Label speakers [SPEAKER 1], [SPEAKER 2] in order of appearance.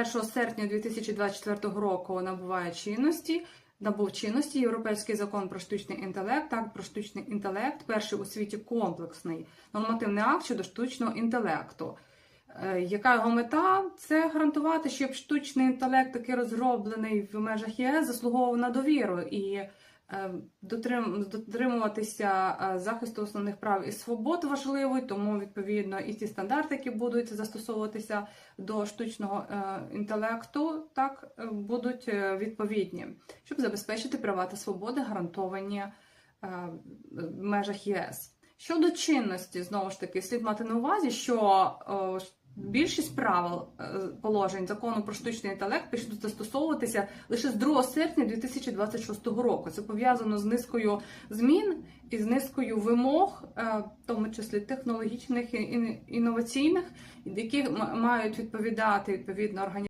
[SPEAKER 1] 1 серпня 2024 року набуває чинності. Набув чинності Європейський закон про штучний інтелект, так про штучний інтелект, перший у світі комплексний нормативний акт щодо штучного інтелекту. Е, Яка його мета? Це гарантувати, щоб штучний інтелект, такий розроблений в межах ЄС, заслуговував на довіру і дотримуватися е, захисту основних прав і свобод важливо, і тому відповідно і ті стандарти, які будуть застосовуватися до штучного е, інтелекту, так е, будуть е, відповідні, щоб забезпечити права та свободи, гарантовані е, в межах ЄС. Щодо чинності, знову ж таки, слід мати на увазі, що е, більшість правил е, положень закону про штучний інтелект почнуть застосовуватися лише з 2 серпня 2026 року. Це пов'язано з низкою змін і з низкою вимог, е, в тому числі технологічних і ін- інноваційних, які мають відповідати відповідно організації.